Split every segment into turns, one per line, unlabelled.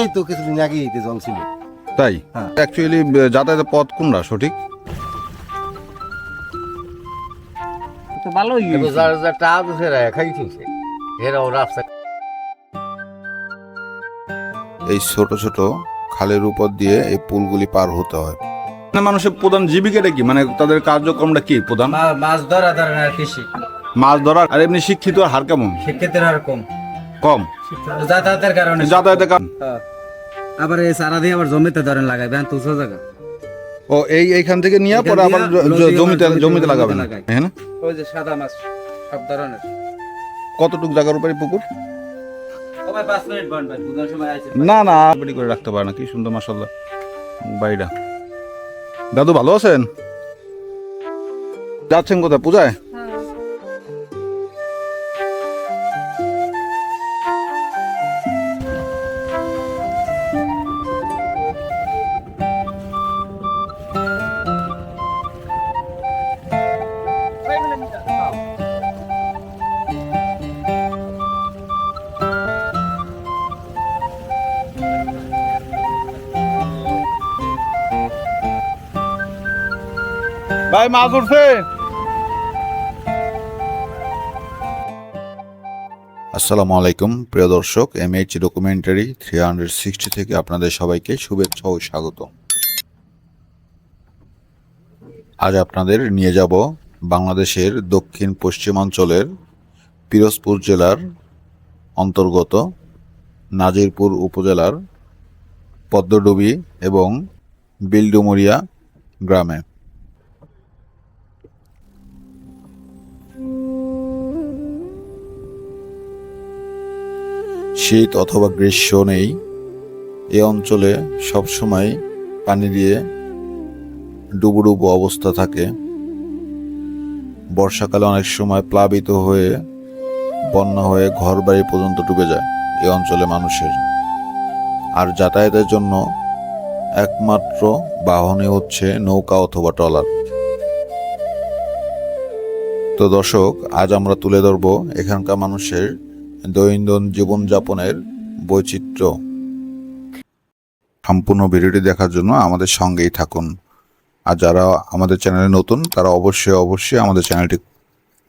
এই তো কিছুদিন আগে এতে জল ছিল।
তাই?
হ্যাঁ।
অ্যাকচুয়ালি যাতায়াতের পথ কোনটা সঠিক?
তো ভালোই
যার যার টাকা দিছে খাই ঠিকছে এরাও রাস্তা
এই ছোট ছোট খালের উপর দিয়ে এই পুলগুলি পার হতে হয়। মানে মানুষের প্রধান জীবিকাটা কি? মানে তাদের কার্যক্রমটা কি প্রধান?
মাছ ধরা ধরেন আর কৃষি।
মাছ ধরার আর এমনি শিক্ষিত হার কেমন?
শিক্ষিতের আর কম।
কম।
যাতায়াতের কারণে।
যাতায়াতের কারণ
হ্যাঁ। আবার এই সারা দিয়ে আবার জমিতে ধরেন লাগাই ব্যান তুলছো জায়গা।
ও এই এইখান থেকে নিয়ে পরে আবার জমিতে জমিতে লাগাবেন। হ্যাঁ না?
ওই যে সাদা মাছ সব ধরনের।
কতটুক জায়গার উপরে পুকুর? না না বাড়ি করে রাখতে পারে না কি সুন্দর মাসাল্লাহ বাড়িটা। দাদু ভালো আছেন? যাচ্ছেন কোথায় পূজায়? ভাই, মাছ উঠছে আসসালামু আলাইকুম, প্রিয় দর্শক MH documentary three hundred sixty থেকে আপনাদের সবাইকে শুভেচ্ছা ও স্বাগত। আজ আপনাদের নিয়ে যাব বাংলাদেশের দক্ষিণ পশ্চিমাঞ্চলের পিরোজপুর জেলার অন্তর্গত নাজিরপুর উপজেলার পদ্মডুবি এবং বিলডুমরিয়া গ্রামে। শীত অথবা গ্রীষ্ম নেই। এ অঞ্চলে সবসময় পানি দিয়ে ডুবুডুবু অবস্থা থাকে। বর্ষাকালে অনেক সময় প্লাবিত হয়ে, বন্যা হয়ে ঘর বাড়ি পর্যন্ত ডুবে যায় এ অঞ্চলে মানুষের। আর যাতায়াতের জন্য একমাত্র বাহনে হচ্ছে নৌকা অথবা ট্রলার। তো দর্শক, আজ আমরা তুলে ধরব এখানকার মানুষের দৈনন্দিন জীবনযাপনের বৈচিত্র্য সম্পূর্ণ ভিডিওটি দেখার জন্য আমাদের সঙ্গেই থাকুন। আর যারা আমাদের চ্যানেলে নতুন তারা অবশ্যই অবশ্যই আমাদের চ্যানেলটি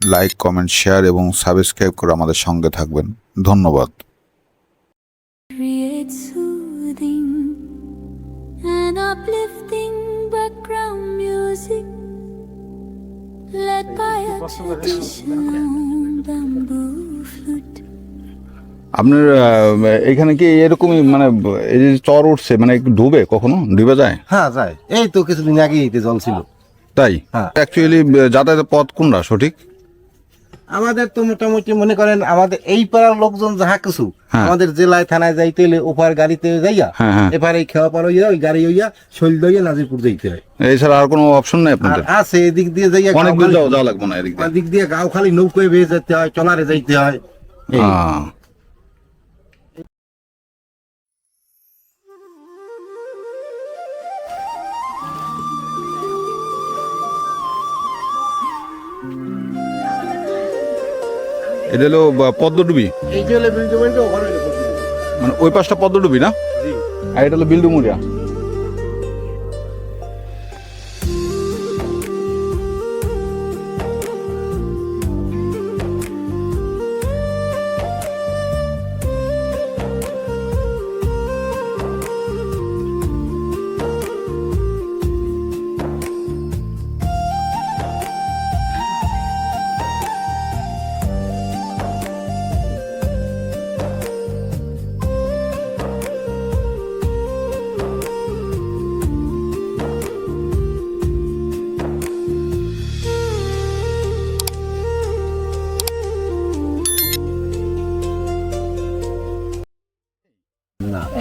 লাইক কমেন্ট শেয়ার এবং সাবস্ক্রাইব করে আমাদের সঙ্গে থাকবেন। ধন্যবাদ।
Led by a traditional bamboo flute.
আপনার এখানে কি এরকমই মানে এই যে চর উঠছে মানে একটু ডুবে কখনো? ডুবে যায়?
হ্যাঁ যায়। এই তো কিছুদিন আগে এতে জল ছিল।
তাই। অ্যাকচুয়ালি যাতায়াতের পথ কোনটা? সঠিক?
আমাদের তো মোটামুটি মনে করেন আমাদের এই পাড়ার লোকজন যাহা কিছু
হ্যাঁ।
আমাদের জেলায় থানায় যাইতে হলে ওপার গাড়িতে যাইয়া
হ্যাঁ, হ্যাঁ।
এপারে এই খেওয়া পার হইয়া ওই গাড়ি হইয়া শৈল দইয়া নাজিরপুর যাইতে হয়।
এছাড়া আর কোনো অপশন নাই আপনাদের?
আছে এদিক দিয়ে যাইয়া
অনেক দূর যাওয়া যাওয়া লাগবে না এদিক দিয়ে?
এদিক দিয়ে গাও খালি নৌকোয় বেয়ে যেতে হয় চলারে যাইতে হয়।
এটা হলো পদ্মডুবি। মানে ওই পাশটা পদ্মডুবি না? আর এটা হলো বিল্ডুমুরিয়া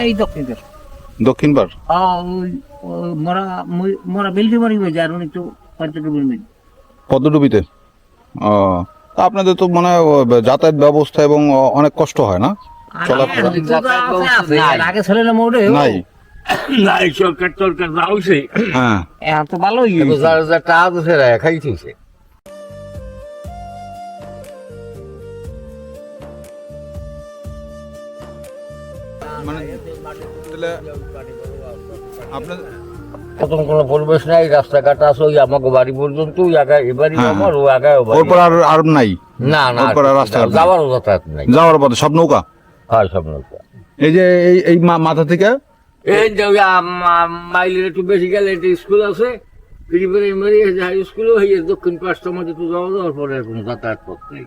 এই দক্ষিণ দিকে।
দক্ষিণ
মরা মরা বিল্ডিং বাড়ি হয়ে যায় আর একটু পর্যটক বিল্ডিং
পদ্মডুবিতে? ও তা আপনাদের তো মানে যাতায়াত ব্যবস্থা এবং অনেক কষ্ট হয় না? চলাফেরা?
আগে ছিল না মোড়ে
নাই।
নাই? সরকার সরকার যাওছে।
হ্যাঁ।
তো ভালোই
যার টাকা দিছে
মানে তাহলে আপনার
কোনো পরিবেশ নাই রাস্তাঘাট আছে ওই আমাকে বাড়ি পর্যন্ত ওই আগায় এবারই
হ্যাঁ।
আমার ও আগায়
আর আর নাই?
না না যাওয়ার যাতায়াত নাই।
যাওয়ার পথে সব নৌকা?
হয় সব নৌকা।
এই যে এই এই মাথা থেকে?
এই যে মাইলের একটু বেশি গেলে একটা স্কুল আছে হাই স্কুলও হয়ে দক্ষিণ পাঁচটার মধ্যে তো যাওয়া যাওয়ার পরে কোনো যাতায়াত পথ নেই।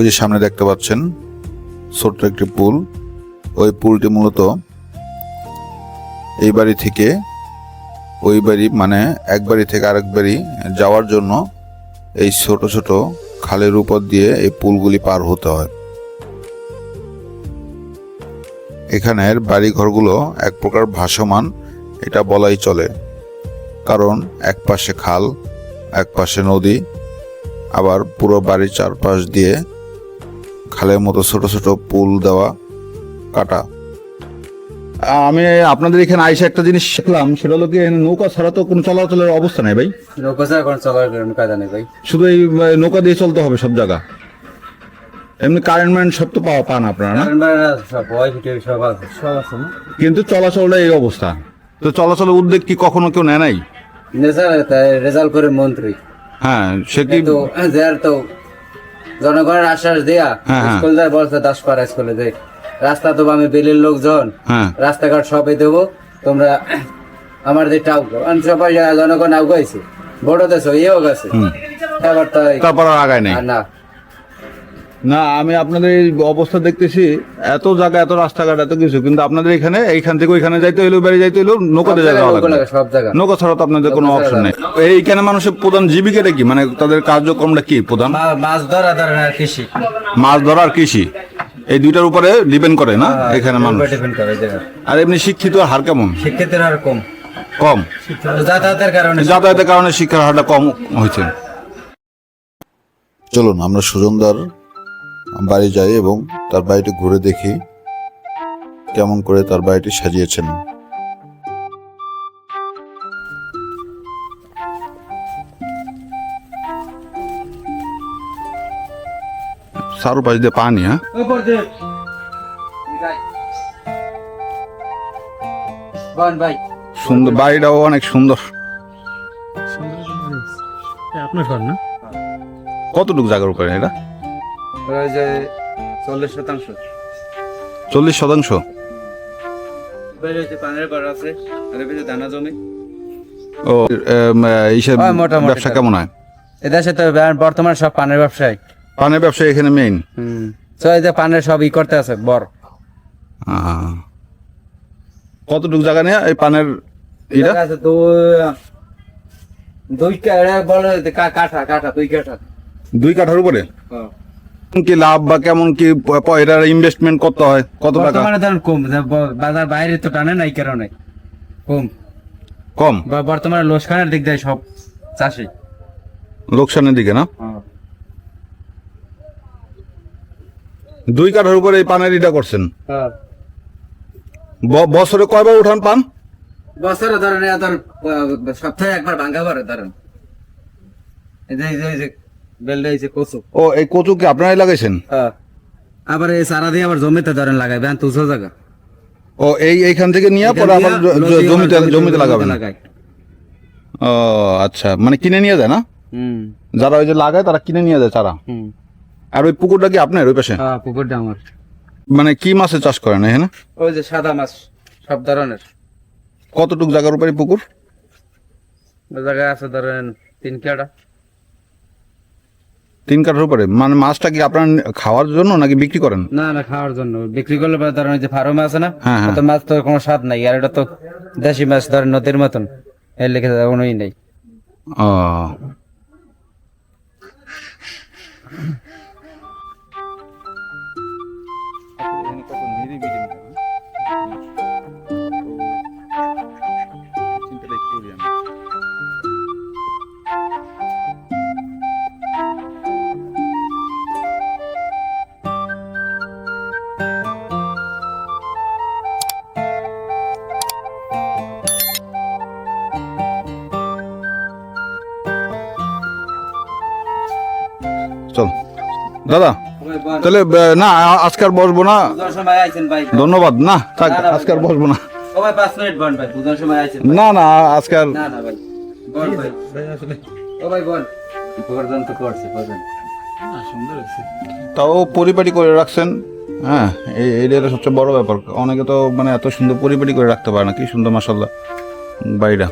ওই যে সামনে দেখতে পাচ্ছেন, ছোট্ট একটি পুল। ওই পুলটি মূলত এই বাড়ি থেকে ওই বাড়ি মানে এক বাড়ি থেকে আরেক বাড়ি যাওয়ার জন্য এই ছোট ছোট খালের উপর দিয়ে এই পুলগুলি পার হতে হয়। এখানের বাড়ি ঘরগুলো এক প্রকার ভাসমান, এটা বলাই চলে। কারণ এক পাশে খাল, এক পাশে নদী, আবার পুরো বাড়ির চারপাশ দিয়ে খালের মতো ছোট ছোট পুল দেওয়া কাটা।
আমি আপনাদের এখানে আইসা একটা জিনিস শিখলাম সেটা হলো কি নৌকা ছাড়া তো কোনো চলাচলের অবস্থা নেই ভাই।
নৌকা ছাড়া কোনো চলার কোনো কায়দা নেই ভাই।
শুধু এই নৌকা দিয়ে চলতে হবে সব জায়গা। এমনি কারেন্ট ম্যান সব তো পাওয়া পান আপনারা না? কিন্তু চলাচলটা এই অবস্থা। তো চলাচলের উদ্যোগ কি কখনো কেউ নেয় নাই?
রেজাল্ট করে মন্ত্রী।
হ্যাঁ সে কি
তো যার তো জনগণের আশ্বাস দেয়া
স্কুলদার হ্যাঁ।
স্কুল যায় বলছে দাসপাড়া স্কুলে যে রাস্তা তো আমি বেলের লোকজন।
হ্যাঁ।
রাস্তাঘাট সবই দেবো। তোমরা আমার যে টাউ জনগণ সবাই গাইছে জনগণ আগাইছে বড় দেশ ইয়েও গেছে।
তারপর আগায় নেই।
না।
না আমি আপনাদের এই অবস্থা দেখতেছি এত জায়গা এত রাস্তাঘাট এত কিছু কিন্তু আপনাদের এখানে এইখান থেকে ওইখানে যাইতে হইল বাড়ি যাইতে হইল নৌকাতে যাওয়া লাগবে।
নৌকা সব জায়গা।
নৌকা ছাড়া তো আপনাদের কোনো অপশন নেই। এইখানে মানুষের প্রধান জীবিকাটা কি? মানে তাদের কার্যক্রমটা কি প্রধান?
মাছ ধরা না কৃষি।
মাছ ধরা আর কৃষি। এই দুইটার উপরে ডিপেন্ড করে না এখানে মানুষ? আর এমনি শিক্ষিত হার কেমন?
শিক্ষিতের আর কম।
কম।
যাতায়াতের কারণে।
যাতায়াতের কারণে শিক্ষার হারটা কম হয়েছে।
চলুন আমরা সুজনদার বাড়ি যাই এবং তার বাড়িটি ঘুরে দেখি কেমন করে তার বাড়িটি সাজিয়েছেন।
পাশ দিয়ে পানি হ্যাঁ? সুন্দর বাড়িটাও অনেক সুন্দর।
আপনার ঘর না?
কতটুকু জায়গার উপরে এটা?
ওই যে চল্লিশ শতাংশ।
চল্লিশ শতাংশ?
পানের বার আছে আর এদিকে দানা জমি।
ও এম, ইসের
মোটামুটি
ব্যবসা কেমন হয়?
এদেশে তো বর্তমান সব পানের ব্যবসায়ী।
পানের ব্যবসা এখানে মেইন
হুম। তো এই যে পানের সব ই করতে আছে বর।
কতটুকু জায়গা নিয়ে এই পানের এটা
দুই কাঠা কাঠা দুই কাঠা।
দুই কাঠার উপরে? কি লাভ বা কেমন কি এটার ইনভেস্টমেন্ট করতে হয়? কত টাকা?
বর্তমানে ধরেন কম বাজার বাইরে তো টানে নাই কারণে। কম।
কম?
বা বর্তমানে লোসখানের দিক দেয় সব চাষি।
লোকসানের দিকে না? দুই কাঠার উপরে এই পানের এটা করছেন? ব- বছরে কয়বার উঠান পান?
বছরে ধরেন সপ্তাহে একবার ভাঙ্গা পারে ধরেন। এই যে বেলটা এই কচু।
ও এই কচু কি আপনারাই লাগাইছেন?
আবার এই সারা দিয়ে আবার জমিতে ধরেন লাগাই বেন তুলছো জায়গা।
ও এই এইখান থেকে নিয়ে পরে আবার জমিতে জমিতে লাগাবেন? ও আচ্ছা। মানে কিনে নিয়ে যায় না?
হুম।
যারা ওই যে লাগায় তারা কিনে নিয়ে যায় চারা?
হুম।
আর ওই পুকুরটা কি আপনার ওই পাশে?
হ্যাঁ পুকুরটা আমার।
মানে কি মাছের চাষ করেন এখানে?
ওই যে সাদা মাছ সব ধরনের।
কতটুকু জায়গার উপরে পুকুর?
ওই জায়গায় আছে ধরেন তিন কেটা
তিন কাঠার উপরে? মানে মাছটা কি আপনার খাওয়ার জন্য নাকি বিক্রি করেন?
না না খাওয়ার জন্য। বিক্রি করলে পরে ধরেন ওই যে ফার্ম আছে না
হ্যাঁ, হ্যাঁ।
তো মাছ তো কোনো স্বাদ নাই আর এটা তো দেশি মাছ ধরেন নদীর মতন। এর লিখে কোনোই নেই।
ও। দাদা, তাহলে না, আজকে আর বসবো না। ধন্যবাদ, না, থাক, আজকে আর বসবো না। না না, আজকে আর তাও পরিপাটি করে রাখছেন। হ্যাঁ এই হলো সবচেয়ে বড় ব্যাপার। অনেকে তো মানে এত সুন্দর পরিপাটি করে রাখতে পারে না। কি সুন্দর মাসাল্লাহ বাড়িটা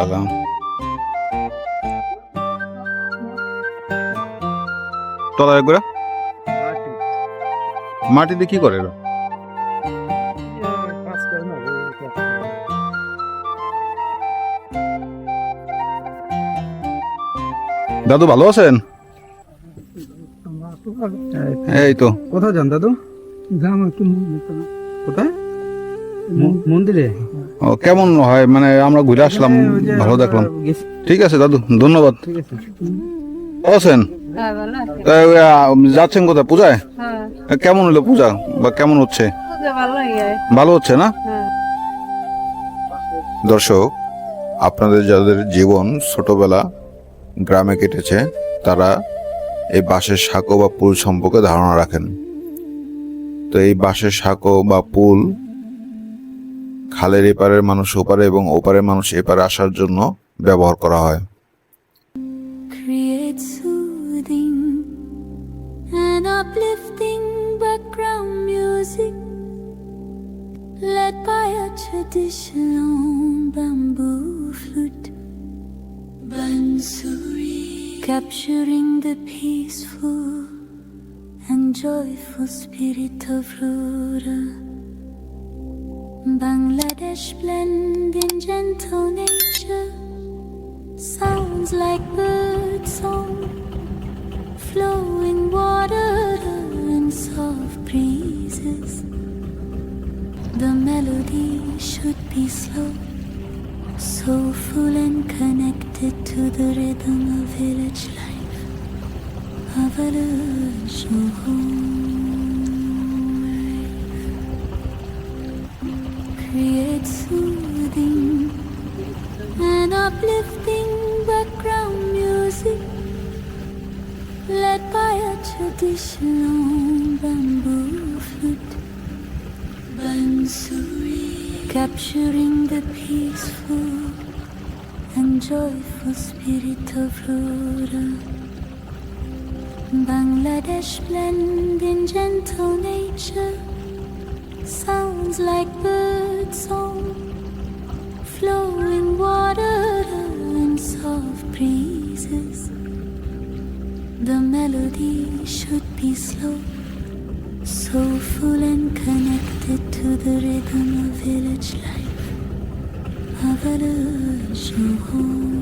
কি সুন্দর জায়গা তলায় করে। মাটিতে কি করে এরা? দাদু ভালো আছেন? এই তো।
কোথায় যান দাদু? যাম একটু কোথায়? মন্দিরে?
কেমন হয়? মানে আমরা ঘুরে আসলাম ভালো দেখলাম। ঠিক আছে দাদু ধন্যবাদ। আছেন
হ্যাঁ ভালো আছে।
তা, যাচ্ছেন কোথায়? পূজায়?
হ্যাঁ।
কেমন হলো পূজা? বা কেমন হচ্ছে? ভালো হচ্ছে না?
হ্যাঁ।
দর্শক আপনাদের যাদের জীবন ছোটবেলা গ্রামে কেটেছে তারা এই বাঁশের সাঁকো বা পুল সম্পর্কে ধারণা রাখেন। তো এই বাঁশের সাঁকো বা পুল খালের এপারের মানুষ ওপারে এবং ওপারের মানুষ এপারে আসার জন্য ব্যবহার করা হয়
led by a traditional bamboo flute. Bansuri capturing the peaceful and joyful spirit of Rura. Bangladesh blend in gentle nature. Sounds like bird song, flowing water and soft breezes. The melody should be slow, soulful and connected to the rhythm of village life, a village Create soothing and uplifting background music led by a traditional bamboo flute. Bansuri capturing the peaceful and joyful spirit of Rura. Bangladesh blend in gentle nature sounds like bird song flowing water and soft breezes. The melody should be slow, soulful and connected to the rhythm of village life, a village home.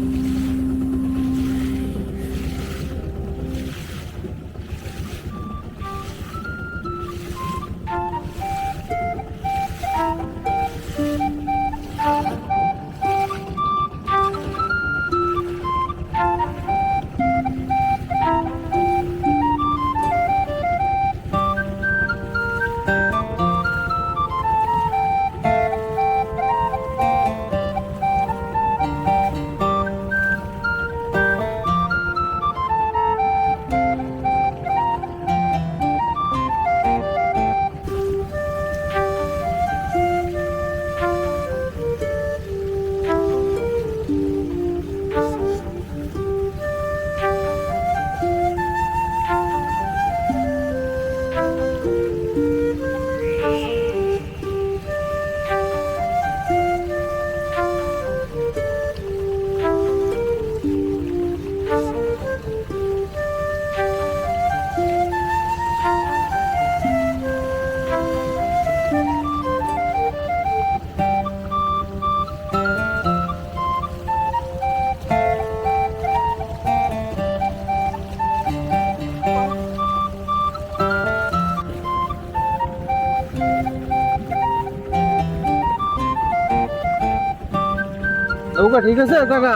ঠিক আছে কাকা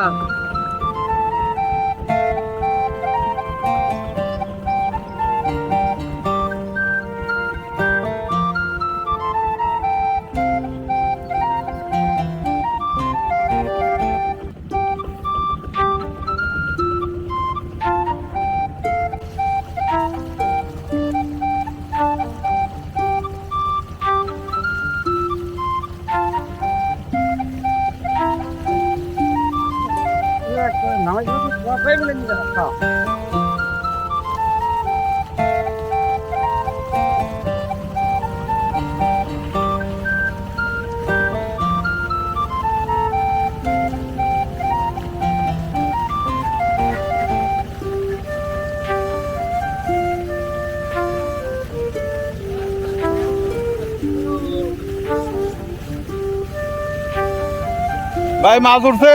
ভাই, মাছ উঠছে।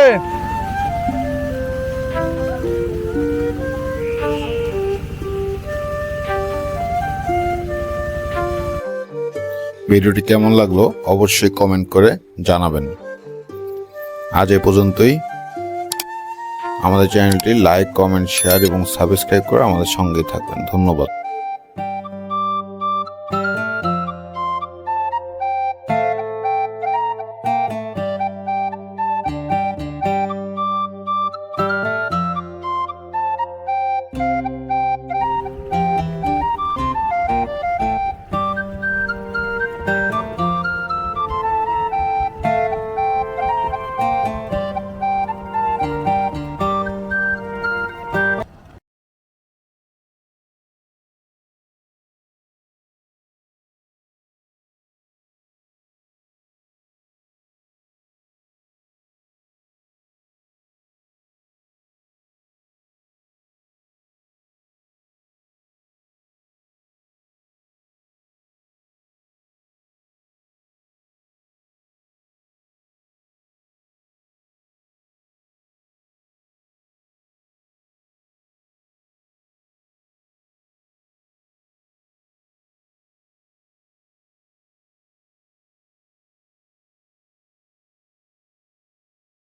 ভিডিওটি কেমন লাগল অবশ্যই comment করে জানাবেন। আজ এ পর্যন্তই। আমাদের চ্যানেলটি লাইক, কমেন্ট, শেয়ার এবং সাবস্ক্রাইব করে আমাদের সঙ্গেই থাকবেন। ধন্যবাদ।